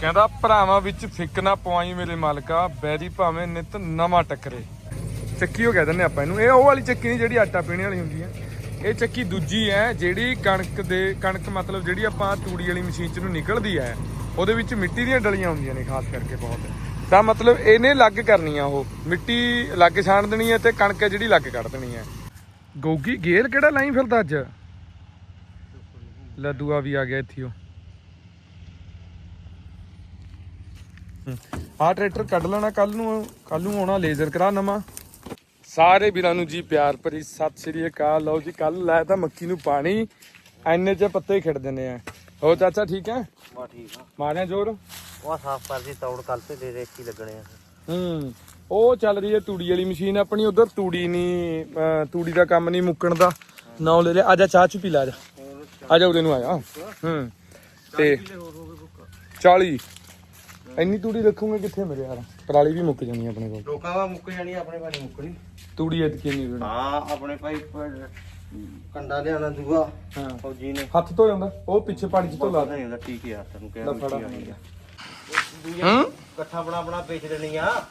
ਕਹਿੰਦਾ, ਭਰਾਵਾਂ ਵਿੱਚ ਫਿੱਕ ਨਾ ਪਵਾਈ ਮੇਰੇ ਮਾਲਕਾ, ਬੈਰੀ ਭਾਵੇਂ ਨਿਤ ਨਵਾਂ ਟੱਕਰੇ। ਚੱਕੀ ਉਹ ਕਹਿ ਦਿੰਦੇ ਆਪਾਂ ਇਹਨੂੰ। ਇਹ ਉਹ ਵਾਲੀ ਚੱਕੀ ਨਹੀਂ ਜਿਹੜੀ ਆਟਾ ਪੀਣੇ ਵਾਲੀ ਹੁੰਦੀ ਹੈ ਇਹ ਚੱਕੀ ਦੂਜੀ ਹੈ ਜਿਹੜੀ ਕਣਕ ਦੇ, ਕਣਕ ਮਤਲਬ ਜਿਹੜੀ ਆਪਾਂ ਤੂੜੀ ਵਾਲੀ ਮਸ਼ੀਨ ਚ ਨੂੰ ਨਿਕਲਦੀ ਹੈ ਉਹਦੇ ਵਿੱਚ ਮਿੱਟੀ ਦੀਆਂ ਡਲੀਆਂ ਹੁੰਦੀਆਂ ਨੇ, ਖਾਸ ਕਰਕੇ ਬਹੁਤ। ਤਾਂ ਮਤਲਬ ਇਹਨੇ ਲੱਗ ਕਰਨੀ ਆ ਉਹ। ਮਿੱਟੀ ਲੱਗ ਛਾਣ ਦੇਣੀ ਹੈ ਤੇ ਕਣਕ ਹੈ ਜਿਹੜੀ ਲੱਗ ਕੱਢ ਦੇਣੀ ਹੈ ਗੋਗੀ, ਗੇਲ ਕਿਹੜਾ ਲਾਈ ਫਿਰਦਾ ਅੱਜ? ਲੱਦੂਆ ਵੀ ਆ ਗਿਆ ਇੱਥੇ ਉਹ। ਆ ਟਰੈਕਟਰ ਕੱਢ ਲੈਣਾ ਕੱਲ ਨੂੰ ਕੱਲ ਨੂੰ ਆਉਣਾ ਲੇਜ਼ਰ ਕਰਾ ਨਵਾਂ। ਸਾਰੇ ਵੀਰਾਂ ਨੂੰ ਜੀ ਪਿਆਰ ਭਰੀ ਸਤਿ ਸ੍ਰੀ ਅਕਾਲ। ਲਓ ਜੀ ਕੱਲ ਲਾਇਆ ਤਾਂ ਮੱਕੀ ਨੂੰ ਪਾਣੀ। ਐਨੇ ਚ ਪੱਤੇ ਖਿੜ ਦਿੰਦੇ ਆ ਹੋ ਚਾਚਾ ਠੀਕ ਹੈ ਵਾ ਠੀਕ ਆ। ਮਾਰਿਆ ਜ਼ੋਰ? ਉਹ ਸਾਫ਼ ਕਰਦੀ ਤੌੜ ਕੱਲ ਤੇ ਦੇ ਦੇ ਕੀ ਲੱਗਣੇ ਆ। ਹੂੰ ਉਹ ਚੱਲ ਰਹੀ ਹੈ ਤੂੜੀ ਵਾਲੀ ਮਸ਼ੀਨ ਆਪਣੀ ਉਧਰ ਤੂੜੀ ਨਹੀਂ ਤੂੜੀ ਦਾ ਕੰਮ ਨਹੀਂ ਮੁੱਕਣ ਦਾ। ਨਾ ਲੈ ਲਿਆ ਆਜਾ ਚਾਹ ਚ ਪੀ ਲੈ ਜਾ। ਆਜਾ ਉਰੇ ਨੂੰ ਆਇਆ ਹੂੰ ਤੇ 40 ਇੰਨੀ ਤੂੜੀ ਰੱਖੂਗੇ ਕਿੱਥੇ ਮੇਰੇ ਯਾਰ? ਪਰਾਲੀ ਵੀ ਮੁੱਕ ਜਾਣੀ ਆਪਣੇ ਕੋਲ। ਲੋਕਾਂ ਦਾ ਮੁੱਕ ਜਾਣੀ ਆਪਣੇ ਭਾਈ ਮੁੱਕਣੀ। ਤੂੜੀ ਐਤਕੀ ਨਹੀਂ ਹਾਂ ਆਪਣੇ ਭਾਈ ਪ- ਕੰਡਾ ਲਿਆਣਾ ਦੂਆ। ਹਾਂ। ਫੌਜੀ ਨੇ। ਹੱਥ ਧੋ ਜਾਂਦਾ ਉਹ ਪਿੱਛੇ ਪਾਣੀ ਚ ਧੋ ਲਾ ਪਤਾ ਨਹੀਂ ਹੁੰਦਾ ਠੀਕ ਯਾਰ ਤੈਨੂੰ ਲੈ ਕਿਹਾ ਫੜਾ। ਹੂੰ? ਇਕੱਠਾ ਬਣਾ ਬਣਾ ਵੇਚ ਦੇਣੀ ਆ।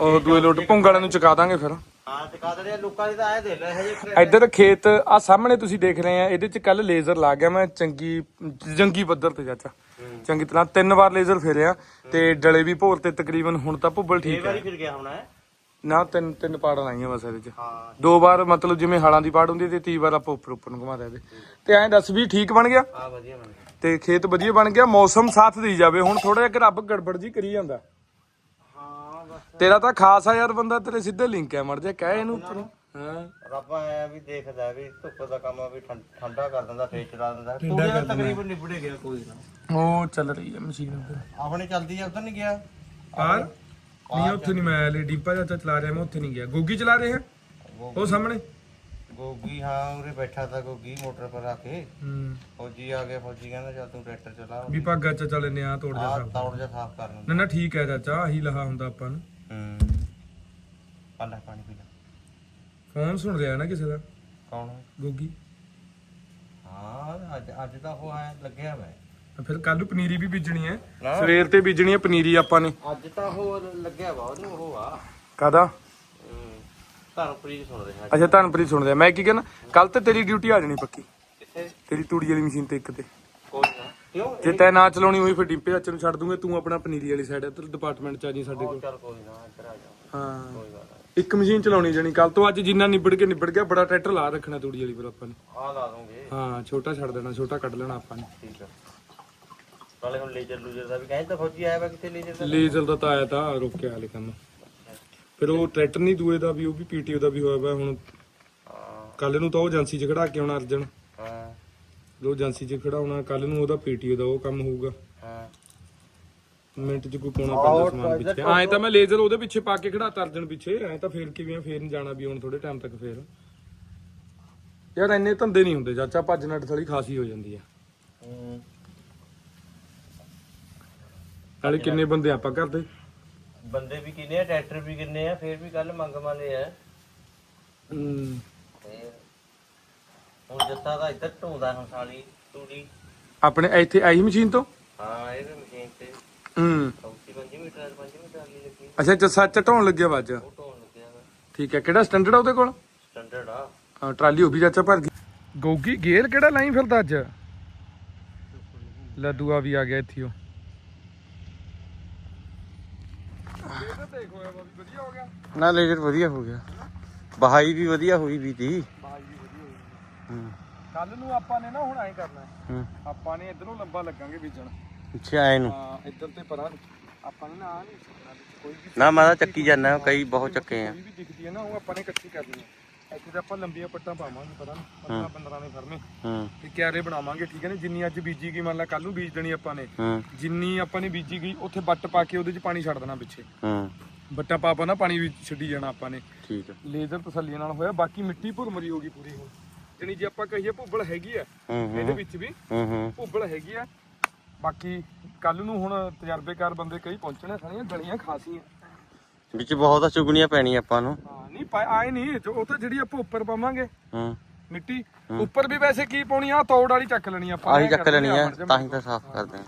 ਉਹ ਦੂਏ ਲੋਟ ਭੁੰਗਲਾਂ ਨੂੰ ਚੁਕਾ ਦਾਂਗੇ ਫਿਰ। ਹਾਂ ਤੇ ਕਾਦਰੇ ਲੋਕਾਂ ਦੀ ਤਾਂ ਐ ਦੇ ਲੈ ਹਜੇ ਇੱਧਰ ਖੇਤ ਆ ਸਾਹਮਣੇ ਤੁਸੀਂ ਦੇਖ ਰਹੇ ਆ ਇਹਦੇ ਚ ਕੱਲ ਲੇਜ਼ਰ ਲਾ ਗਿਆ ਮੈਂ ਚੰਗੀ ਜੰਗੀ ਪੱਧਰ ਤੇ ਚਾਚਾ। ਚੰਗੀ ਤਰ੍ਹਾਂ ਤਿੰਨ ਵਾਰ ਲੇਜ਼ਰ ਫੇਰਿਆ ਤੇ ਡਲੇ ਵੀ ਭੋਰ ਤੇ ਤਕਰੀਬਨ ਹੁਣ ਤਾਂ ਭੁੱਬਲ ਠੀਕ ਵਾਰੀ ਹੈ ਫਿਰ ਗਿਆ ਹੁਣ ਹੈ? ਨਾ ਤਿੰਨ ਤਿੰਨ ਪਾੜਾਂ ਲਾਈਆਂ ਬਸ ਇਹਦੇ ਚ। ਹਾਂ। ਦੋ ਵਾਰ ਮਤਲਬ ਜਿਵੇਂ ਹਾਲਾਂ ਦੀ ਪਾੜ ਹੁੰਦੀ ਤੇ ਤੀਹ ਵਾਰ ਆਪਾਂ ਉੱਪਰ ਉੱਪਰ ਨੂੰ ਘੁਮਾ ਦਿਆ ਤੇ ਐਂ ਦੱਸ ਵੀ ਠੀਕ ਬਣ ਗਿਆ? ਆ ਵਧੀਆ ਬਣ ਗਿਆ। ਤੇ ਖੇਤ ਵਧੀਆ ਬਣ ਗਿਆ ਮੌਸਮ ਸਾਥ ਦੇਈ ਜਾਵੇ। ਹੁਣ ਥੋੜਾ ਜਿਹਾ ਰੱਬ ਗੜਬੜ ਜੀ ਕਰੀ ਜਾਂਦਾ। ਤੇਰਾ ਤਾਂ ਖਾਸ ਆ ਯਾਰ ਬੰਦਾ ਤੇਰੇ ਸਿੱਧੇ ਲਿੰਕ ਹੈ ਮੜ ਜਾ ਕਹਿ ਇਹਨੂੰ ਉੱਪਰੋਂ ਹਾਂ। ਰੱਬ ਐ ਵੀ ਦੇਖਦਾ ਵੀ ਧੁੱਪ ਦਾ ਕੰਮ ਆ ਵੀ ਠੰ- ਠੰਡਾ ਕਰ ਦਿੰਦਾ ਫੇਰ ਚਲਾ ਦਿੰਦਾ। ਤੂੜੀ ਦਾ ਤਕਰੀਬਨ ਨਿਬੜੇ ਗਿਆ ਕੋਈ ਨਾ। ਉਹ ਚੱਲ ਰਹੀ ਹੈ ਮਸ਼ੀਨ ਉੱਧਰ। ਆਪਣੇ ਚੱਲਦੀ ਆ ਉਧਰ ਨਹੀਂ ਗਿਆ? ਪਾਰ? ਨਹੀਂ ਉੱਥੇ ਨਹੀਂ ਮੈਂ ਲੈ ਡੀਪਾ ਚਾਚਾ ਚਲਾ ਰਿਹਾ ਮੈਂ ਉੱਥੇ ਨਹੀਂ ਗਿਆ। ਗੋਗੀ ਚਲਾ ਰਹੇ ਉਹ ਸਾਹਮਣੇ। ਗੋਗੀ ਹਾਂ ਉਰੇ ਬੈਠਾ ਤਾਂ ਗੋਗੀ ਮੋਟਰ ਪਰ ਆ ਕੇ। ਹੂੰ। ਫੌਜੀ ਆ ਗਿਆ ਫੌਜੀ ਕਹਿੰਦਾ ਚੱਲ ਤੂੰ ਟਰੈਕਟਰ ਚਲਾ। ਵੀ ਭਾਗਾ ਚ ਚੱਲੇ ਨੇ ਆ ਤੋੜ ਜਾ ਆ ਸਾਹਿਬ ਤੌੜ ਜਾ ਸਾਫ਼ ਕਰ ਲੈਂਦਾ ਨਾ ਨਾ ਠੀਕ ਹੈ ਚਾਚਾ ਆਹੀ ਲਹਾ ਹੁੰਦਾ ਆਪਾਂ ਨੂੰ। ਹੂੰ। ਪਾਲਾ ਪਾਣੀ ਪੀ ਲੈ। ਫੋਨ ਸੁਣ ਰਿਹਾ ਨਾ ਕਿਸੇ ਦਾ? ਕੌਣ? ਹੈ? ਗੋਗੀ। ਹਾਂ ਅੱਜ ਅੱਜ ਤਾਂ ਉਹ ਆਇਆ ਲੱਗਿਆ ਮੈਂ। ਫਿਰ ਕੱਲ ਨੂੰ ਪਨੀਰੀ ਵੀ ਬੀਜਣੀ ਹੈ। ਨਾ। ਸਵੇਰ ਤੇ ਬੀਜਣੀ ਹੈ ਪਨੀਰੀ ਆਪਾਂ ਨੇ। ਅੱਜ ਤਾਂ ਉਹ ਲੱਗਿਆ ਵਾ ਉਹਨੂੰ ਉਹ ਆ। ਕਾਦਾ ਧਰਮਪ੍ਰੀਤ ਸੁਣ ਰਿਹਾ ਅੱਛਾ ਧਨਪ੍ਰੀਤ ਸੁਣ ਰਿਹਾ ਮੈਂ ਕੀ ਕਹਿਣਾ? ਕੱਲ ਤੇ ਤੇਰੀ ਡਿਊਟੀ ਆ ਜਾਣੀ ਪੱਕੀ। ਤੇਰੀ ਤੂੜੀ ਵਾਲੀ ਮਸ਼ੀਨ ਤੇ ਇੱਕ ਤੇ। ਕੋਈ ਨਾ। ਕਿਉਂ? ਜੇ ਤੈ ਨਾ ਚਲਾਉਣੀ ਹੋਈ ਫਿਰ ਡਿੰਪੇ ਚਾਚੇ ਨੂੰ ਛੱਡ ਦੂੰਗੇ। ਤੂੰ ਆਪਣਾ ਪਨੀਰੀ ਵਾਲੀ ਸਾਈਡ ਇੱਧਰ ਡਿਪਾਰਟਮੈਂਟ ਚ ਆ ਜੀ ਸਾਡੇ ਕੋਲ। ਚੱਲ ਕੋਈ ਨਾ ਇੱਧਰ ਆ ਜਾ ਹਾਂ। ਕੋਈ ਗੱਲ ਨਹੀਂ। ਇੱਕ ਮਸ਼ੀਨ ਚਲਾਉਣੀ ਜਾਣੀ ਕੱਲ ਤੋਂ। ਅੱਜ ਜਿੰਨਾ ਨਿਬੜ ਕੇ ਨਿਬੜ ਗਿਆ ਬੜਾ ਟਰੈਕਟਰ ਲਾ ਰੱਖਣਾ ਤੂੜੀ ਵਾਲੀ ਪਰ ਆਪਾਂ ਨੇ। ਆ ਲਾ ਦੂੰਗੇ। ਹਾਂ ਛੋਟਾ ਛੱਡ ਦੇਣਾ ਛੋਟਾ ਕੱਢ ਲੈਣਾ ਆਪਾਂ ਨੇ। ਠੀਕ ਆ। ਨਾਲੇ ਹੁਣ ਲੇਜਰ ਲੂਜਰ ਦਾ ਵੀ ਕਹਿੰਦੇ ਫੌਜੀ ਆਇਆ ਵਾ ਕਿੱਥੇ ਲੇਜਰ ਦਾ? ਲੀਜ਼ਲ ਦਾ ਤਾਂ ਆਇਆ ਤਾਂ ਰੋਕਿਆ ਵਾਲੇ ਕੰਮ। ਫਿਰ ਉਹ ਟਰੈਕਟਰ ਨਹੀਂ ਦੂਏ ਦਾ ਵੀ ਉਹ ਵੀ ਪੀਟੀਓ ਦਾ ਵੀ ਹੋਇਆ ਵਾ ਹੁਣ। ਕੱਲ ਨੂੰ ਤਾਂ ਉਹ ਏਜੰਸੀ 'ਚ ਖੜਾ ਕੇ ਆਉਣਾ ਅਰਜਨ। ਹਾਂ। ਉਹ ਏਜੰਸੀ 'ਚ ਖੜਾਉਣਾ ਕੱਲ ਨੂੰ ਉਹਦਾ ਪੀਟੀਓ ਦਾ ਉਹ ਕੰਮ ਹੋਊਗਾ। ਹਾਂ। ਮਿੰਟ 'ਚ ਕੋਈ ਪਾਉਣਾ ਪੈਂਦਾ ਸਮਾਨ ਪਿੱਛੇ। ਐਂ ਤਾਂ ਮੈਂ ਲੇਜ਼ਰ ਉਹਦੇ ਪਿੱਛੇ ਪਾ ਕੇ ਖੜਾਤਾ ਅਰਜਨ ਪਿੱਛੇ। ਐਂ ਤਾਂ ਫੇਰ ਕਿਵੇਂ ਆ, ਫੇਰ ਨਹੀਂ ਜਾਣਾ ਵੀ ਹੁਣ ਥੋੜੇ ਟਾਈਮ ਤੱਕ ਫੇਰ। ਯਾਰ ਇੰਨੇ ਧੰਦੇ ਨਹੀਂ ਹੁੰਦੇ ਚਾਚਾ ਭੱਜ ਨੱਠ ਥਲੀ ਖਾਸੀ ਹੋ ਜਾਂਦੀ ਆ। ਹੂੰ। ਨਾਲੇ ਕਿੰਨੇ ਬੰਦੇ ਆਪਾਂ ਕਰਦੇ ਬੰਦੇ ਵੀ ਕਿੰਨੇ ਆ ਟਰੈਕਟਰ ਵੀ ਕਿੰਨੇ ਆ ਫੇਰ ਵੀ ਕੱਲ ਮੰਗ ਮਾਲੇ ਆ। ਹੂੰ। ਫੇਰ ਹੁਣ ਜੱਤਾ ਦਾ ਇੱਧਰ ਢੋਂਦਾ ਹੁਣ ਸਾਲੀ ਤੂੜੀ। ਆਪਣੇ ਇੱਥੇ ਆਹੀ ਮਸ਼ੀਨ ਤੋਂ? ਹਾਂ ਇਹ ਵੀ ਮਸ਼ੀਨ ਤੇ। ਹੂੰ। 35 ਮੀਟਰ 5 ਮੀਟਰ ਵਾਲੀ ਲੱਗੀ। ਅੱਛਾ ਜੱਸਾ ਚਟਾਉਣ ਲੱਗਿਆ ਵੱਜ ਉਹ ਢੋਣ ਲੱਗਿਆ ਵਾ। ਠੀਕ ਹੈ ਕਿਹੜਾ ਸਟੈਂਡਰਡ ਆ ਉਹਦੇ ਕੋਲ? ਸਟੈਂਡਰਡ ਆ। ਹਾਂ ਟਰਾਲੀ ਉਹ ਵੀ ਚਾਚਾ ਭਰ ਗਈ। ਗੋਗੀ ਗੇਅਰ ਕਿਹੜਾ ਲਾਈ ਫਿਰਦਾ ਅੱਜ? ਲੱਦੂਆ ਵੀ ਆ ਗਿਆ ਇੱਥੇ ਉਹ। ਵਧੀਆ ਹੋ ਗਿਆ ਨਾ ਲੇਜਰ ਵਧੀਆ ਹੋ ਗਿਆ। ਬਹਾਈ ਵੀ ਵਧੀਆ ਹੋਈ ਵੀ ਤੀ ਬਾਈ ਵੀ ਵਧੀਆ ਹੋ ਗਈ ਹੂੰ। ਕੱਲ ਨੂੰ ਆਪਾਂ ਨੇ ਨਾ ਹੁਣ ਐਂ ਕਰਨਾ ਹੈ। ਹੂੰ। ਆਪਾਂ ਨੇ ਇਧਰੋਂ ਲੰਬਾ ਲੱਗਾਂਗੇ ਬੀਜਣ। ਪਿੱਛੇ ਆਏ ਨੂੰ। ਹਾਂ ਇੱਧਰ ਤੇ ਪਰਾਂ। ਨੂੰ। ਆਪਾਂ ਨੇ ਨਾ ਆ ਨਹੀਂ ਸਕਣਾ ਵਿੱਚ ਕੋਈ ਵੀ ਨਾ ਮੈਂ ਤਾਂ ਚੱਕੀ ਜਾਂਦਾ ਕਈ ਬਹੁਤ ਚੱਕੇ ਆ। ਕੋਈ ਵੀ ਦਿਖਦੀ ਹੈ ਨਾ ਉਹ ਆਪਾਂ ਨੇ ਇਕੱਠੀ ਕਰਨੀ ਹੈ। ਇੱਥੇ ਤੇ ਆਪਾਂ ਲੰਬੀਆਂ ਪੱਟਾਂ ਪਾਵਾਂਗੇ ਪਰਾਂ ਨੂੰ 15 15 ਦੇ ਫਰਮੇ ਹੂੰ। ਤੇ ਕਿਆਰੇ ਬਣਾਵਾਂਗੇ ਠੀਕ ਹੈ ਨਾ? ਜਿੰਨੀ ਅੱਜ ਬੀਜੀ ਗਈ ਮੰਨ ਲਾ ਕੱਲ ਨੂੰ ਬੀਜ ਦੇਣੀ ਆਪਾਂ ਨੇ। ਹੂੰ। ਜਿੰਨੀ ਆਪਾਂ ਨੇ ਬੀਜੀ ਗਈ ਉੱਥੇ ਬੱਟ ਪਾ ਕੇ ਉਹਦੇ 'ਚ ਪਾਣੀ ਛੱਡ ਦੇਣਾ ਪਿੱਛੇ। ਹੂੰ। ਬੱਟਾ ਪਾ ਪਾ ਨਾ ਪਾਣੀ ਵੀ ਛੱਡੀ ਜਾਣਾ ਆਪਾਂ ਨੇ। ਠੀਕ ਆ ਲੇਜ਼ਰ ਤਸੱਲੀ ਨਾਲ ਹੋਇਆ ਬਾਕੀ ਮਿੱਟੀ ਭੁਰਮਰੀ ਹੋ ਗਈ ਪੂਰੀ ਹੁਣ। ਜਣੀ ਜੇ ਆਪਾਂ ਕਹੀਏ ਭੁੱਬਲ ਹੈਗੀ ਆ ਹੂੰ ਇਹਦੇ ਹੂੰ ਵਿੱਚ ਵੀ ਹੂੰ ਹੂੰ। ਭੁੱਬਲ ਹੈਗੀ ਆ। ਬਾਕੀ ਕੱਲ ਨੂੰ ਹੁਣ ਤਜਰਬੇਕਾਰ ਬੰਦੇ ਕਈ ਪਹੁੰਚਣੇ ਸਾਰੀਆਂ ਗਲੀਆਂ ਖਾਸੀਆਂ। ਵਿੱਚ ਬਹੁਤ ਚੁਗਣੀਆਂ ਪੈਣੀਆਂ ਆਪਾਂ ਨੂੰ। ਹਾਂ ਨਹੀਂ ਆਏ ਨਹੀਂ ਜੋ ਉਹ ਤਾਂ ਜਿਹੜੀ ਆਪਾਂ ਉੱਪਰ ਪਾਵਾਂਗੇ। ਹੂੰ। ਮਿੱਟੀ। ਉੱਪਰ ਵੀ ਵੈਸੇ ਕੀ ਪਾਉਣੀ ਆ ਤੋੜ ਵਾਲੀ ਚੱਕ ਲੈਣੀ ਆਪਾਂ। ਆਹੀ ਚੱਕ ਲੈਣੀ ਆ, ਆ ਤਾਂ ਹੀ ਤਾਂ ਸਾਫ਼ ਕਰਦੇ ਆ।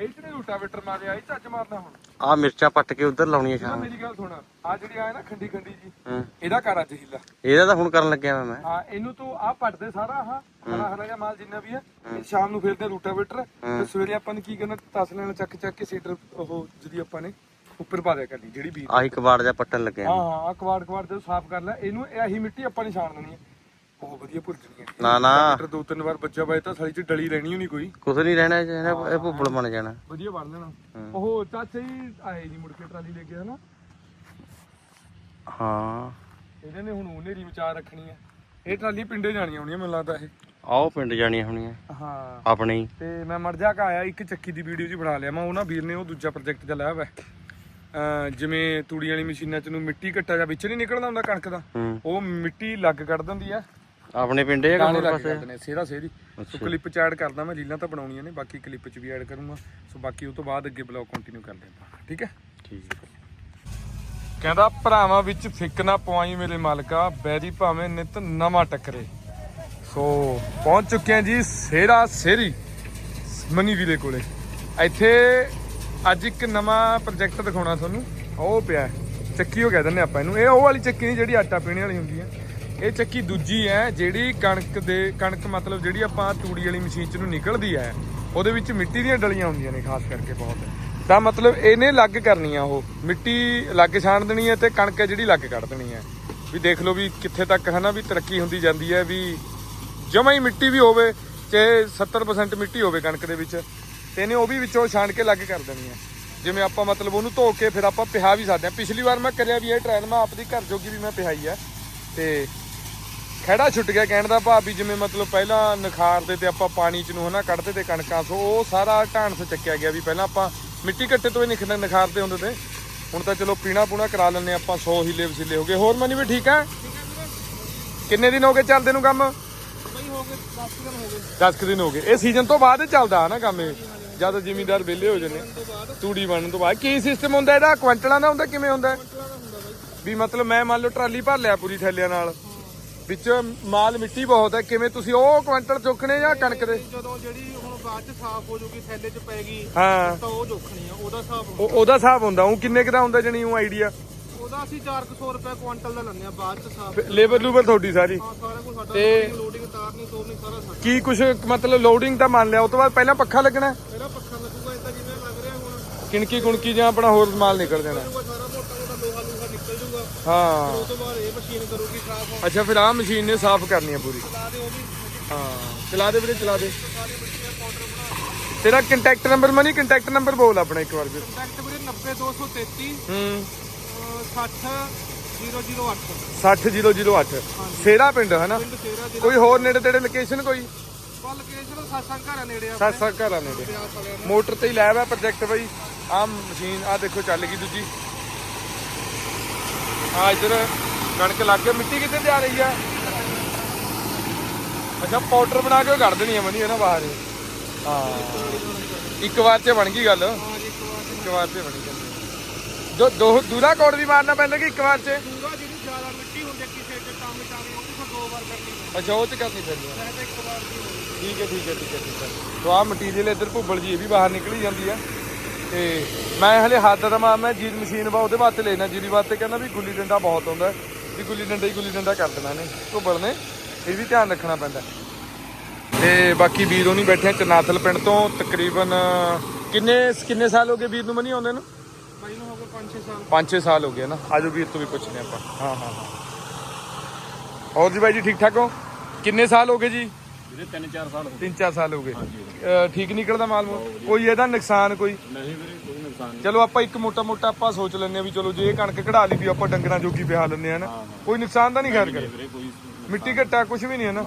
ਇਹ ਨੇ ਰੂਟਾਵੇਟਰ ਮਾਰਿਆ ਇਹ ਚੱਜ ਮਾਰਨਾ ਹੁਣ। ਆ ਮਿਰਚਾਂ ਪੱਟ ਕੇ ਉਧਰ ਲਾਉਣੀਆਂ ਸ਼ਾਮ ਮੇਰੀ ਗੱਲ ਸੁਣ ਆ ਜਿਹੜੀ ਆ ਨਾ ਖੰਡੀ ਖੰਡੀ ਜੀ ਹੂੰ। ਇਹਦਾ ਕਰ ਅੱਜ ਹਿੱਲਾ ਇਹਦਾ ਤਾਂ ਹੁਣ ਕਰਨ ਲੱਗਿਆ ਮੈਂ ਹਾਂ ਇਹਨੂੰ ਤੂੰ ਆ ਪੱਟਦੇ ਸਾਰਾ ਆਹ ਹਰਾ ਹਰਾ ਜਿਹਾ ਮਾਲ ਜਿੰਨਾ ਵੀ ਹੈ। ਇਹ ਸ਼ਾਮ ਨੂੰ ਫੇਰਦੇ ਰੂਟਾਵੇਟਰ ਤੇ ਸਵੇਰੇ ਆਪਾਂ ਨੇ ਕੀ ਕਰਨਾ ਤਸਲੇ ਨਾਲ ਚੱਕ ਚੱਕ ਕੇ ਸੀਡਰ ਉਹ ਜਿਹਦੀ ਆਪਾਂ ਨੇ ਉੱਪਰ ਪਾ ਦਿਆ ਕਰਨੀ ਜਿਹੜੀ ਬੀਜ। ਆਹੀ ਕਬਾੜ ਜਾਂ ਪੱਟਣ ਲੱਗਿਆ। ਹਾਂ ਹਾਂ ਆ ਕਵਾੜ ਕਵਾੜ ਜਦੋਂ ਸਾਫ਼ ਕਰ ਲੈ ਇਹਨੂੰ ਇਹੀ ਮਿੱਟੀ ਆਪਾਂ ਨੇ ਛਾਣ ਦੇਣੀ ਹੈ ਬਹੁਤ ਵਧੀਆ ਨਾ ਨਾ। ਦੋ ਤਿੰਨ ਵਾਰ ਬੱਚਾ ਬਾਏ ਤਾਂ ਸਾਲੀ ਚ ਡਲੀ ਰਹਿਣੀ ਹੋਣੀ ਕੋਈ। ਕੁਛ ਨਹੀਂ ਰਹਿਣਾ ਇਹਨੇ ਇਹ ਭੁੱਬਲ ਬਣ ਜਾਣਾ। ਵਧੀਆ ਬਣ ਲੈਣਾ ਉਹ ਚਾਚਾ ਹੀ ਆਏ ਜੀ ਮੁੜ ਕੇ ਟਰਾਲੀ ਲੈ ਕੇ ਹਨਾ? ਹਾਂ। ਇਹਦੇ ਨੇ ਹੁਣ ਉਹਨੇਰੀ ਵਿਚਾਰ ਰੱਖਣੀ ਹੈ ਇਹ ਟਰਾਲੀ ਪਿੰਡੇ ਜਾਣੀਆਂ ਹੋਣੀਆਂ ਮੈਨੂੰ ਲੱਗਦਾ ਇਹ। ਆਓ ਪਿੰਡ ਜਾਣੀਆਂ ਹੋਣੀਆਂ। ਹਾਂ। ਆਪਣੇ ਹੀ। ਤੇ ਮੈਂ ਮਰ ਜਾ ਕੇ ਆਇਆ ਇੱਕ ਚੱਕੀ ਦੀ ਵੀਡੀਓ ਜੀ ਬਣਾ ਲਿਆ ਮੈਂ ਵੀਰ ਨੇ ਉਹ ਦੂਜਾ ਪ੍ਰੋਜੈਕਟ ਜਿਹਾ ਲਾਇਆ ਵਾ। ਅਹ ਜਿਵੇਂ ਤੂੜੀ ਵਾਲੀ ਮਸ਼ੀਨਾਂ ਚ ਨੂੰ ਮਿੱਟੀ ਘੱਟਾ ਜਾਂ ਵਿੱਚ ਨਹੀਂ ਨਿਕਲਦਾ ਹੁੰਦਾ ਕਣਕ ਦਾ ਹੂੰ। ਉਹ ਮਿੱਟੀ ਲੱਗ ਕੱਢ ਦਿੰਦੀ ਆ। ਆਪਣੇ ਪਿੰਡ ਦਾਣੇ ਕੰਮ ਲੱਗ ਨੇ ਸੇਰਾ ਸੇਰੀ ਸੋ ਕਲਿੱਪ ਚ ਐਡ ਕਰਦਾ ਮੈਂ ਰੀਲਾਂ ਤਾਂ ਬਣਾਉਣੀਆਂ ਨੇ ਬਾਕੀ ਕਲਿੱਪ ਚ ਵੀ ਐਡ ਕਰੂੰਗਾ। ਸੋ ਬਾਕੀ ਉਹ ਤੋਂ ਬਾਅਦ ਅੱਗੇ ਬਲੌਗ ਕੰਟੀਨਿਊ ਕਰਦੇ ਆਪਾਂ ਠੀਕ ਹੈ? ਠੀਕ। ਕਹਿੰਦਾ ਭਰਾਵਾਂ ਵਿੱਚ ਫਿੱਕ ਨਾ ਪਵਾਈ ਮੇਰੇ ਮਾਲਕਾ ਬੈਰੀ ਭਾਵੇਂ ਨਿਤ ਨਵਾਂ ਟੱਕਰੇ। ਸੋ ਪਹੁੰਚ ਚੁੱਕੇ ਹਾਂ ਜੀ ਸੇਰਾ ਸੇਰੀ ਮਨੀ ਵੀਰੇ ਕੋਲੇ। ਇੱਥੇ ਅੱਜ ਇੱਕ ਨਵਾਂ ਪ੍ਰੋਜੈਕਟ ਦਿਖਾਉਣਾ ਤੁਹਾਨੂੰ ਉਹ ਪਿਆ। ਚੱਕੀ ਉਹ ਕਹਿ ਦਿੰਦੇ ਆਪਾਂ ਇਹਨੂੰ। ਇਹ ਉਹ ਵਾਲੀ ਚੱਕੀ ਨਹੀਂ ਜਿਹੜੀ ਆਟਾ ਪੀਣੇ ਵਾਲੀ ਹੁੰਦੀ ਹੈ। ਇਹ ਚੱਕੀ ਦੂਜੀ ਹੈ, ਜਿਹੜੀ ਕਣਕ ਦੇ, ਕਣਕ ਮਤਲਬ ਜਿਹੜੀ ਆਪਾਂ ਤੂੜੀ ਵਾਲੀ ਮਸ਼ੀਨ ਚ ਨੂੰ ਨਿਕਲਦੀ ਹੈ, ਉਹਦੇ ਵਿੱਚ ਮਿੱਟੀ ਦੀਆਂ ਡਲੀਆਂ ਹੁੰਦੀਆਂ ਨੇ, ਖਾਸ ਕਰਕੇ ਬਹੁਤ। ਤਾਂ ਮਤਲਬ ਇਹਨੇ ਲੱਗ ਕਰਨੀ ਆ ਉਹ। ਮਿੱਟੀ ਲੱਗ ਛਾਣ ਦੇਣੀ ਹੈ ਤੇ ਕਣਕ ਹੈ ਜਿਹੜੀ ਲੱਗ ਕੱਢ ਦੇਣੀ ਹੈ। ਵੀ ਦੇਖ ਲਓ ਵੀ ਕਿੱਥੇ ਤੱਕ ਹਨਾ ਵੀ ਤਰੱਕੀ ਹੁੰਦੀ ਜਾਂਦੀ ਹੈ ਵੀ ਜਮਾ ਹੀ ਮਿੱਟੀ ਵੀ ਹੋਵੇ, ਚਾਹੇ 70% ਮਿੱਟੀ ਹੋਵੇ ਕਣਕ ਦੇ ਵਿੱਚ, ਤੇ ਇਹਨੇ ਉਹ ਵੀ ਵਿੱਚੋਂ ਛਾਣ ਕੇ ਲੱਗ ਕਰ ਦੇਣੀ ਹੈ। ਜਿਵੇਂ ਆਪਾਂ ਮਤਲਬ ਉਹਨੂੰ ਧੋ ਕੇ ਫਿਰ ਆਪਾਂ ਪਿਹਾ ਵੀ ਸਕਦੇ ਹਾਂ। ਪਿਛਲੀ ਵਾਰ ਮੈਂ ਕਰਿਆ ਵੀ ਇਹ ਟ੍ਰਾਇਲ ਮੈਂ ਆਪਦੀ ਘਰ ਜੋਗੀ ਵੀ ਮੈਂ ਪਿਹਾਈ ਆ ਤੇ ਖੜਾ ਛੁੱਟ ਗਿਆ ਕਹਿਣ ਦਾ ਭਾਵ ਵੀ ਜਿਵੇਂ ਮਤਲਬ ਪਹਿਲਾਂ ਨਖਾਰਦੇ ਤੇ ਆਪਾਂ ਪਾਣੀ ਚ ਨੂੰ ਹਨਾ ਕੱਢਦੇ ਤੇ ਕਣਕਾਂ ਸੋ ਉਹ ਸਾਰਾ ਢਾਂਸ ਚੱਕਿਆ ਗਿਆ ਵੀ ਪਹਿਲਾਂ ਆਪਾਂ ਮਿੱਟੀ ਘੱਟੇ ਤੋਂ ਹੀ ਨਿਖਰ ਨਖਾਰਦੇ ਹੁੰਦੇ ਤੇ। ਹੁਣ ਤਾਂ ਚਲੋ ਪੀਣਾ ਪੂਣਾ ਕਰਾ ਲੈਂਦੇ ਆਪਾਂ 100 ਹਿੱਲੇ ਵਸਿੱਲੇ ਹੋ ਗਏ। ਹੋਰ ਮਨੀ ਵੀ ਠੀਕ ਆ? ਕਿੰਨੇ ਦਿਨ ਹੋ ਗਏ ਚੱਲਦੇ ਨੂੰ ਕੰਮ? ਬਈ ਹੋ ਗਏ 10 ਦਿਨ ਹੋ ਗਏ। 10 ਦਿਨ ਹੋ ਗਏ। ਇਹ ਸੀਜ਼ਨ ਤੋਂ ਬਾਅਦ ਹੀ ਚੱਲਦਾ ਨਾ ਕੰਮ ਇਹ। ਜਦ ਜ਼ਿਮੀਂਦਾਰ ਵਿਹਲੇ ਹੋ ਜਾਂਦੇ। ਤੂੜੀ ਬਣਨ ਤੋਂ ਬਾਅਦ। ਕੀ ਸਿਸਟਮ ਹੁੰਦਾ ਇਹਦਾ? ਕੁਆਂਟਲਾਂ ਦਾ ਹੁੰਦਾ ਕਿਵੇਂ ਹੁੰਦਾ? ਵੀ ਮਤਲਬ ਮੈਂ ਮੰਨ ਲਓ ਟਰਾਲੀ ਭਰ ਲਿਆ ਪੂਰੀ ਥੈਲਿਆਂ ਨਾਲ। ਵਿੱਚ ਮਾਲ ਮਿੱਟੀ ਬਹੁਤ ਹੈ। ਕਿਵੇਂ ਤੁਸੀਂ ਉਹ ਕੁਆਂਟਲ ਚੁੱਕਣੇ ਜਾਂ ਕਣਕ ਦੇ? ਜਦੋਂ ਜਿਹੜੀ ਹੁਣ ਬਾਅਦ ਚ ਸਾਫ਼ ਹੋ ਜੂਗੀ ਥੈਲੇ ਚ ਪੈ ਗਈ ਹਾਂ। ਤਾਂ ਉਹ ਜੋਖਣੀ ਆ ਉਹਦਾ ਹਿਸਾਬ ਹੁੰਦਾ। ਉਹ ਉਹਦਾ ਹਿਸਾਬ ਹੁੰਦਾ। ਉਹ ਕਿੰਨੇ ਕੁ ਦਾ ਹੁੰਦਾ ਜਣੀ ਉਹ ਆਈਡੀਆ ਉਹਦਾ ਅਸੀਂ 400 ਰੁਪਏ ਕੁਆਂਟਲ ਦਾ ਲੈਂਦੇ ਆ ਬਾਅਦ ਚ ਸਾਫ਼। ਲੇਬਰ ਲੂਬਰ ਤੁਹਾਡੀ ਸਾਰੀ। ਹਾਂ ਸਾਰਾ ਕੁਝ ਸਾਡਾ ਤੇ- ਲੋਡਿੰਗ ਤਾਰਨੀ ਤੋਰਨੀ ਸਾਰਾ ਸਾਡਾ। ਕੀ ਕੁਛ ਮਤਲਬ ਲੋਡਿੰਗ ਤਾਂ ਮੰਨ ਲਿਆ ਉਸ ਤੋਂ ਬਾਅਦ ਪਹਿਲਾਂ ਪੱਖਾ ਲੱਗਣਾ? ਪਹਿਲਾਂ ਪੱਖਾ ਲੱਗੂਗਾ ਇਦਾਂ ਜਿਵੇਂ ਲੱਗ ਰਿਹਾ ਹੁਣ। ਕਿਣਕੀ ਕੁਣਕੀ ਜਾਂ ਆਪਣਾ ਹੋਰ ਮਾਲ ਨਿਕਲ ਜਾਣਾ। ਉਹ ਸਾਰਾ ਮੋਟਾ ਮੋਟਾ ਲੋਹਾ ਲੋਹਾ ਨਿਕਲ ਜੂਗਾ ਹਾਂ। ਉਸ ਤੋਂ ਬਾਅਦ ਇਹ ਮਸ਼ੀਨ ਕਰੂਗੀ ਸਾਫ਼ ਅੱਛਾ ਫਿਰ ਆਹ ਮਸ਼ੀਨ ਨੇ ਸਾਫ਼ ਕਰਨੀ ਹੈ ਪੂਰੀ। ਲਾ ਦੇ ਉਹ ਵੀ। ਹਾਂ ਚਲਾ ਦੇ ਵੀਰੇ ਚਲਾ ਦੇ। ਤੇਰਾ ਕੰਟੈਕਟ ਨੰਬਰ ਮਨੀ ਕੰਟੈਕਟ ਨੰਬਰ ਬੋਲ ਆਪਣਾ ਇੱਕ ਵਾਰ ਫਿਰ। ਕੰਟੈਕਟ ਵੀਰੇ 90233 ਹੂੰ। 60 008 60008 ਸੇੜਾ ਪਿੰਡ ਹੈ ਨਾ ਪਿੰਡ ਤੇਰਾ ਜ਼ਿਲ੍ਹਾ। ਕੋਈ ਹੋਰ ਨੇੜੇ ਤੇੜੇ ਲੋਕੇਸ਼ਨ ਕੋਈ? ਕੱਲ ਲੋਕੇਸ਼ਨ ਸਾਸਾਂ ਘਰਾਂ ਨੇੜੇ ਆ ਸੱਤ ਸੱਤ ਘਰਾਂ ਨੇੜੇ। ਮੋਟਰ ਤੇ ਹੀ ਲਾਇਆ ਵਾ ਪ੍ਰੋਜੈਕਟ ਬਈ। ਆਹ ਮਸ਼ੀਨ ਆਹ ਦੇਖੋ ਚੱਲ ਗਈ ਦੂਜੀ। ਆ ਇੱਧਰ ਕਣਕ ਲੱਗ ਕੇ ਮਿੱਟੀ ਕਿੱਥੇ ਜਾ ਰਹੀ ਆ? ਅੱਛਾ ਪਾਊਡਰ ਬਣਾ ਕੇ ਉਹ ਕੱਢ ਦੇਣੀ ਆ ਮਨੀ ਇਹਨਾਂ ਬਾਹਰ। ਹਾਂ। ਇੱਕ ਵਾਰ ਚ ਬਣ ਗਈ ਗੱਲ। ਹਾਂ ਜੀ ਇੱਕ ਵਾਰ ਤੇ ਬਣੀ ਗੱਲ। ਦੋ ਦੋ ਦੂਰਾ ਕੋਡ ਵੀ ਮਾਰਨਾ ਪੈਂਦਾ ਕਿ ਇੱਕ ਵਾਰ ਚ? ਪੂਰਾ ਜਿਹੜੀ ਜ਼ਿਆਦਾ ਮਿੱਟੀ ਹੁੰਦੀ ਹੈ ਕਿਸੇ ਚ ਕੰਮ ਚ ਆਵੇ ਉਹ ਵੀ ਦੋ ਵਾਰ ਕਰਨੀ। ਪੈਂਦੀ ਅੱਛਾ ਉਹ ਚ ਕਰਨੀ ਪੈਂਦੀ ਆ। ਹੈ ਤਾਂ ਇੱਕ ਵਾਰ ਦੀ ਹੋਣੀ ਠੀਕ ਹੈ ਠੀਕ ਹੈ ਠੀਕ ਹੈ ਠੀਕ ਹੈ। ਆਹ ਮਟੀਰੀਅਲ ਇੱਧਰ ਭੁੱਬਲ ਜੀ ਇਹ ਵੀ ਬਾਹਰ ਨਿਕਲੀ ਜਾਂਦੀ ਆ। ਤੇ ਮੈਂ ਹਲੇ ਹੱਦ ਦਾ ਮਾ ਮੈਂ ਜੀਰ ਮਸ਼ੀਨ ਵਾ ਉਹਦੇ ਵਾਸਤੇ ਲੈਣਾ ਜੀਰੀ ਵਾਸਤੇ ਕਹਿੰਦਾ ਵੀ ਗੁੱਲੀ ਡੰਡਾ ਬਹੁਤ ਹੁੰਦਾ ਵੀ ਗੁੱਲੀ ਡੰਡਾ ਹੀ ਗੁੱਲੀ ਡੰਡਾ ਕਰ ਦੇਣਾ ਨੇ ਭੁੱਬਲ ਨੇ ਇਹ ਵੀ ਧਿਆਨ ਰੱਖਣਾ ਪੈਂਦਾ। ਤੇ ਬਾਕੀ ਵੀਰ ਹੋਣੀ ਬੈਠੇ ਆ ਚਨਾਥਲ ਪਿੰਡ ਤੋਂ ਤਕਰੀਬਨ ਕਿੰਨੇ ਕਿੰਨੇ ਸਾਲ ਹੋ ਗਏ ਵੀਰ ਨੂੰ ਮਨੀ ਆਉਂਦੇ ਨੂੰ? ਬਾਈ ਨੂੰ ਹੋ ਗਏ 5-6 ਸਾਲ। 5-6 ਸਾਲ ਹੋ ਗਏ ਨਾ। ਆਜੋ ਵੀਰ ਤੋਂ ਵੀ ਪੁੱਛਦੇ ਆਪਾਂ। ਹਾਂ ਹਾਂ ਹਾਂ। ਹੋਰ ਜੀ ਬਾਈ ਜੀ ਠੀਕ ਠਾਕ ਹੋ? ਕਿੰਨੇ ਸਾਲ ਹੋ ਗਏ ਜੀ? ਵੀਰੇ 3-4 ਸਾਲ ਹੋ ਤਿੰਨ ਚਾਰ ਸਾਲ ਹੋ ਗਏ। ਠੀਕ ਨਿਕਲਦਾ ਮਾਲ ਮੂਲ? ਕੋਈ ਇਹਦਾ ਨੁਕਸਾਨ ਕੋਈ? ਨਹੀਂ ਵੀਰੇ ਕੋਈ ਨੁਕਸਾਨ ਨਹੀਂ। ਚਲੋ ਆਪਾਂ ਇੱਕ ਮੋਟਾ ਮੋਟਾ ਆਪਾਂ ਸੋਚ ਲੈਂਦੇ ਆ ਵੀ ਚਲੋ ਜੇ ਇਹ ਕਣਕ ਕਢਾ ਲਈ ਵੀ ਆਪਾਂ ਡੰਗਰਾਂ ਜੋਗੀ ਪਿਹਾ ਲੈਂਦੇ ਆ ਨਾ? ਕੋਈ ਨੁਕਸਾਨ ਤਾਂ ਨਹੀਂ ਖੈਰ ਕਰ ਵੀਰੇ ਕੋਈ ਮਿੱਟੀ ਘੱਟਾ ਕੁਝ ਵੀ ਨਹੀਂ ਹੈ ਨਾ?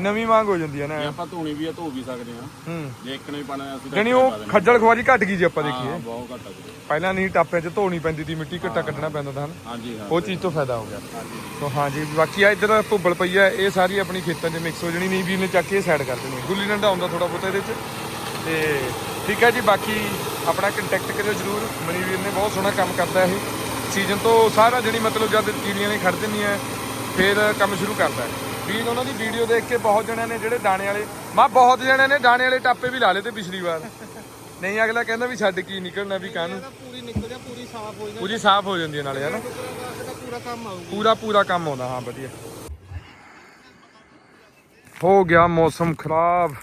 ਨਵੀਂ ਮੰਗ ਹੋ ਜਾਂਦੀ ਹੈ ਨਾ। ਜੇ ਆਪਾਂ ਧੋਣੀ ਵੀ ਆ ਧੋ ਵੀ ਸਕਦੇ ਹਾਂ। ਹੂੰ। ਜੇ ਇੱਕ ਨੇ ਵੀ ਪਾਣਾ ਅਸੀਂ ਤਾਂ ਜਣੀ ਉਹ ਖੱਜਲ ਖੁਆਰੀ ਘਟ ਗਈ ਜੇ ਆਪਾਂ ਹਾਂ ਦੇਖੀਏ। ਬਹੁਤ ਘੱਟ ਆ ਵੀਰੇ ਪਹਿਲਾਂ ਨਹੀਂ ਟਾਪਿਆਂ 'ਚ ਧੋਣੀ ਪੈਂਦੀ ਸੀ ਮਿੱਟੀ ਘੱਟਾ ਕੱਢਣਾ ਪੈਂਦਾ ਤਾਂ। ਹਾਂਜੀ ਹਾਂ। ਉਹ ਚੀਜ਼ ਤੋਂ ਫਾਇਦਾ ਹੋ ਗਿਆ। ਹਾਂਜੀ ਸੋ ਹਾਂਜੀ ਬਾਕੀ ਆ ਇੱਧਰ ਭੁੱਬਲ ਪਈ ਆ ਇਹ ਸਾਰੀ ਆਪਣੀ ਖੇਤਾਂ 'ਚ ਮਿਕਸ ਹੋ ਜਣੀ ਨਹੀਂ ਵੀਰ ਨੇ ਚੱਕ ਕੇ ਸਾਈਡ ਕਰ ਦੇਣੀ। ਗੁੱਲੀ ਡੰਡਾ ਆਉਂਦਾ ਥੋੜਾ ਬਹੁਤਾ ਇਹਦੇ 'ਚ। ਤੇ ਠੀਕ ਹੈ ਜੀ ਬਾਕੀ ਆਪਣਾ ਕੰਟੈਕਟ ਕਰਿਓ ਜਰੂਰ। ਮਨੀਵੀਰ ਨੇ ਬਹੁਤ ਸੋਹਣਾ ਕੰਮ ਕਰਦਾ ਇਹ। ਸੀਜ਼ਨ ਤੋਂ ਸਾਰਾ ਜਿਹੜੀ ਮਤਲਬ ਜਦ ਕੀੜੀਆਂ ਨੇ ਖੜ ਦਿੰਦੀਆਂ ਫਿਰ ਕੰਮ ਸ਼ੁਰੂ ਕਰਦਾ। ਹੈ ਵੀਰ ਉਹਨਾਂ ਦੀ ਵੀਡੀਓ ਦੇਖ ਕੇ ਬਹੁਤ ਜਣਿਆਂ ਨੇ ਜਿਹੜੇ ਦਾਣੇ ਵਾਲੇ ਮੈਂ ਬਹੁਤ ਜਣਿਆਂ ਨੇ ਦਾਣੇ ਵਾਲੇ ਟਾਪੇ ਵੀ ਲਾ ਲਏ ਤੇ ਪਿਛਲੀ ਵਾਰ। ਨਹੀਂ ਅਗਲਾ ਕਹਿੰਦਾ ਵੀ ਛੱਡ ਕੀ ਨਿਕਲਣਾ ਵੀ ਕਾਹਨੂੰ? ਪੂਰੀ ਨਿਕਲ ਜਾ ਪੂਰੀ ਸਾਫ਼ ਹੋ ਜਾਣਾ ਪੂਰੀ ਸਾਫ਼ ਹੋ ਜਾਂਦੀ ਹੈ ਨਾਲੇ ਹਨਾ? ਪੂਰਾ ਕੰਮ ਆਊਗਾ ਪੂਰਾ ਪੂਰਾ ਕੰਮ ਆਉਂਦਾ ਹਾਂ ਵਧੀਆ। ਹੋ ਗਿਆ ਮੌਸਮ ਖਰਾਬ।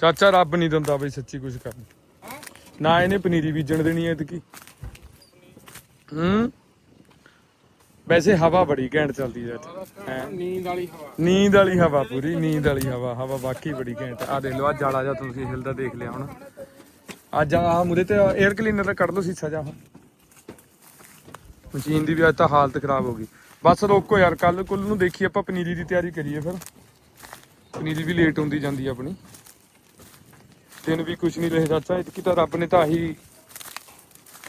ਚਾਚਾ ਰੱਬ ਨਹੀਂ ਦਿੰਦਾ ਬਈ ਸੱਚੀ ਕੁਝ ਕਰਨ। ਨਾ ਇਹਨੇ ਪਨੀਰੀ ਬੀਜਣ ਦੇਣੀ ਐ ਇਤਕੀ। ਹੂੰ? ਵੈਸੇ ਹਵਾ ਬੜੀ ਘੈਂਟ ਚੱਲਦੀ ਐ ਇੱਥੇ। ਹੈਂ। ਨੀਂਦ ਵਾਲੀ ਹਵਾ। ਨੀਂਦ ਵਾਲੀ ਹਵਾ ਪੂਰੀ ਨੀਂਦ ਵਾਲੀ ਹਵਾ ਹਵਾ ਬਾਕੀ ਬੜੀ ਘੈਂਟ। ਆ ਦੇਖ ਲਓ ਆ ਜਾਲਾ ਜਾ ਤੁਸੀਂ ਹਿਲਦਾ ਦੇਖ ਲਿਆ ਹੁਣ। ਅੱਜ ਆ ਮੁਰੇ ਤੇ 에ਅਰ ਕਲੀਨਰ ਦਾ ਕੱਢ ਲਓ ਸੀਸਾ ਜਾ ਮਸ਼ੀਨ ਦੀ ਵੀ ਅੱਜ ਤਾਂ ਹਾਲਤ ਖਰਾਬ ਹੋ ਗਈ। ਬਸ ਰੋਕੋ ਯਾਰ ਕੱਲ ਕੁੱਲ ਨੂੰ ਦੇਖੀ ਆਪਾਂ ਪਨੀਰੀ ਦੀ ਤਿਆਰੀ ਕਰੀਏ ਫਿਰ। ਪਨੀਰੀ ਵੀ ਲੇਟ ਹੁੰਦੀ ਜਾਂਦੀ ਆਪਣੀ। ਦਿਨ ਵੀ ਕੁਝ ਨਹੀਂ ਰਹੇ ਚਾਚਾ ਇਤਕੀ ਤਾਂ ਰੱਬ ਨੇ ਤਾਂ ਆਹੀ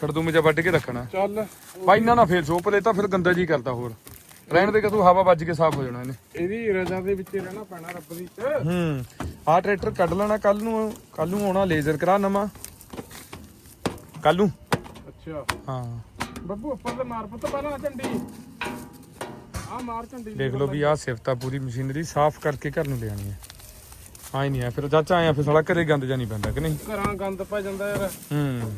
ਖੜਦੂ ਮਜਾ ਵੱਢ ਕੇ ਰੱਖਣਾ। ਚੱਲ। ਬਾਈ ਇਹਨਾਂ ਨਾਲ ਫੇਰ ਸੋਪ ਲੈ ਤਾਂ ਫਿਰ ਗੰਦਾ ਜੀ ਕਰਦਾ ਹੋਰ। ਰਹਿਣ ਦੇ ਕਦੋਂ ਹਵਾ ਵੱਜ ਕੇ ਸਾਫ਼ ਹੋ ਜਾਣਾ ਇਹਨੇ। ਇਹਦੀ ਰਜ਼ਾ ਦੇ ਵਿੱਚ ਰਹਿਣਾ ਪੈਣਾ ਰੱਬ ਦੀ ਹੂੰ ਆਹ ਟਰੈਕਟਰ ਕੱਢ ਲੈਣਾ ਕੱਲ ਨੂੰ ਕੱਲ ਨੂੰ ਆਉਣਾ ਲੇਜ਼ਰ ਕਰਾ ਨਵਾਂ। ਕੱਲ ਨੂੰ। ਅੱਛਾ। ਹਾਂ। ਬੱਬੂ ਉੱਪਰ ਤੇ ਮਾਰ ਪੁੱਤ ਪਹਿਲਾਂ ਝੰਡੀ। ਆ ਮਾਰ ਝੰਡੀ। ਦੇਖ ਲਓ ਵੀ ਆਹ ਸਿਫਤਾ ਪੂਰੀ ਮਸ਼ੀਨਰੀ ਸਾਫ਼ ਕਰਕੇ ਘਰ ਨੂੰ ਲਿਆਣੀ ਹੈ। ਆਈ ਨਹੀਂ ਆ ਫਿਰ ਚਾਚਾ ਆਇਆ ਫਿਰ ਸਾਲਾ ਘਰੇ ਗੰਦ ਜਾ ਨਹੀਂ ਪੈਂਦਾ ਕਿ ਨਹੀਂ? ਘਰਾਂ ਗੰਦ ਪੈ ਜਾਂਦਾ ਯਾਰ। ਹੂੰ।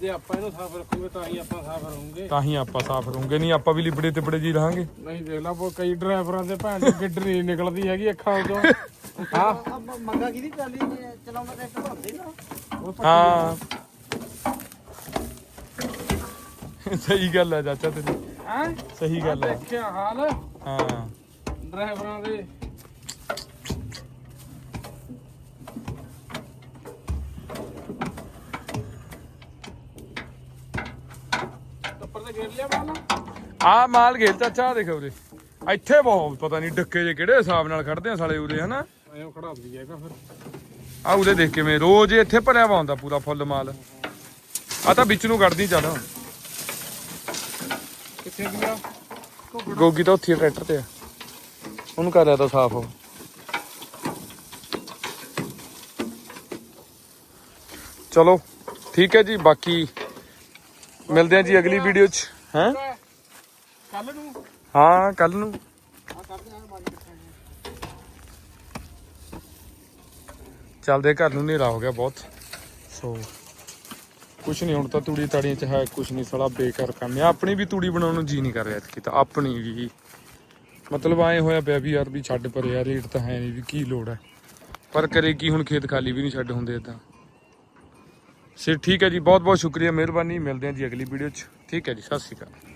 ਜੇ ਆਪਾਂ ਇਹਨੂੰ ਸਾਫ਼ ਰੱਖੂਗੇ ਤਾਂ ਹੀ ਆਪਾਂ ਸਾਫ਼ ਰਹੂਗੇ। ਤਾਂ ਹੀ ਆਪਾਂ ਸਾਫ਼ ਰਹੂਗੇ। ਨਹੀਂ ਆਪਾਂ ਵੀ ਲਿਬੜੇ ਤੇ ਬੜੇ ਜੀ ਰਹਾਂਗੇ। ਨਹੀਂ ਦੇਖ ਲਾ ਉਹ ਕਈ ਡਰਾਈਵਰਾਂ ਦੇ ਭੈਣ ਦੀ ਗਿੱਡ ਨਹੀਂ ਨਿਕਲਦੀ ਹੈਗੀ ਅੱਖਾਂ ਤੋਂ ਹਾਂ। ਮੰਗਾ ਕਿਹਦੀ ਚਾਲੀ ਚਲਾਉਂਦਾ ਟਰੈਕਟਰ ਹੁੰਦੇ ਨਾ। ਹਾਂ। ਸਹੀ ਗੱਲ ਹੈ ਚਾਚਾ ਤੇਰੀ। ਹੈ? ਸਹੀ ਗੱਲ ਹੈ ਦੇਖਿਆ ਹਾਲ। ਹਾਂ। ਡਰਾਈਵਰਾਂ ਦੇ ਤੇ ਲਿਆ ਆ ਮਾਲ ਗੇਲ ਚਾਚਾ ਆਹ ਦੇਖ ਉਰੇ ਇੱਥੇ ਬਹੁਤ ਪਤਾ ਨਹੀਂ ਡੱਕੇ ਜੇ ਕਿਹੜੇ ਹਿਸਾਬ ਨਾਲ ਖੜਦੇ ਆ ਸਾਲੇ ਉਰੇ ਹਨਾ? ਐਂ ਖੜਾ ਦਈ ਹੈਗਾ ਫਿਰ। ਆ ਉਰੇ ਦੇਖ ਕਿਵੇਂ ਰੋਜ਼ ਹੀ ਇੱਥੇ ਭਰਿਆ ਵਾ ਹੁੰਦਾ ਪੂਰਾ ਫੁੱਲ ਮਾਲ। ਆ ਤਾਂ ਵਿੱਚ ਨੂੰ ਕੱਢਦੀ ਚੱਲ। ਕਿੱਥੇ ਗਿਆ? ਗੋਗੀ ਤਾਂ ਉੱਥੇ ਹੀ ਟਰੈਕਟਰ ਤੇ ਆ। ਉਹਨੂੰ ਕਰ ਰਿਹਾ ਤਾਂ ਸਾਫ਼ ਉਹ। ਚਲੋ ਠੀਕ ਹੈ ਜੀ ਬਾਕੀ ਮਿਲਦੇ ਆ ਜੀ ਅਗਲੀ ਵੀਡੀਓ 'ਚ ਹੈਂ? ਕੱਲ ਨੂੰ? ਹਾਂ ਕੱਲ ਨੂੰ। ਚੱਲਦੇ ਘਰ ਨੂੰ ਹਨੇਰਾ ਹੋ ਗਿਆ ਬਹੁਤ। ਸੋ ਕੁਛ ਨਹੀਂ ਹੁਣ ਤਾਂ ਤੂੜੀ ਤਾੜੀਆਂ ਚ ਹੈ ਕੁਛ ਨਹੀਂ ਸਾਲਾ ਬੇਕਾਰ ਕੰਮ ਆ ਆਪਣੀ ਵੀ ਤੂੜੀ ਬਣਾਉਣ ਨੂੰ ਜੀ ਨਹੀਂ ਕਰ ਰਿਹਾ ਇਤਕੀ ਤਾਂ ਆਪਣੀ ਵੀ। ਮਤਲਬ ਐ ਹੋਇਆ ਪਿਆ ਵੀ ਯਾਰ ਵੀ ਛੱਡ ਪਰ ਯਾਰ ਰੇਟ ਤਾਂ ਹੈ ਨਹੀਂ ਵੀ ਕੀ ਲੋੜ ਹੈ। ਪਰ ਕਰੇ ਕੀ ਹੁਣ ਖੇਤ ਖਾਲੀ ਵੀ ਨਹੀਂ ਛੱਡ ਹੁੰਦੇ ਇਦਾਂ ਸਿਰ, ਠੀਕ ਹੈ ਜੀ ਬਹੁਤ ਬਹੁਤ ਸ਼ੁਕਰੀਆ, ਮਿਹਰਬਾਨੀ, ਮਿਲਦੇ ਹਾਂ ਜੀ ਅਗਲੀ ਵੀਡੀਓ 'ਚ। ਠੀਕ ਹੈ ਜੀ, ਸਤਿ ਸ਼੍ਰੀ ਅਕਾਲ।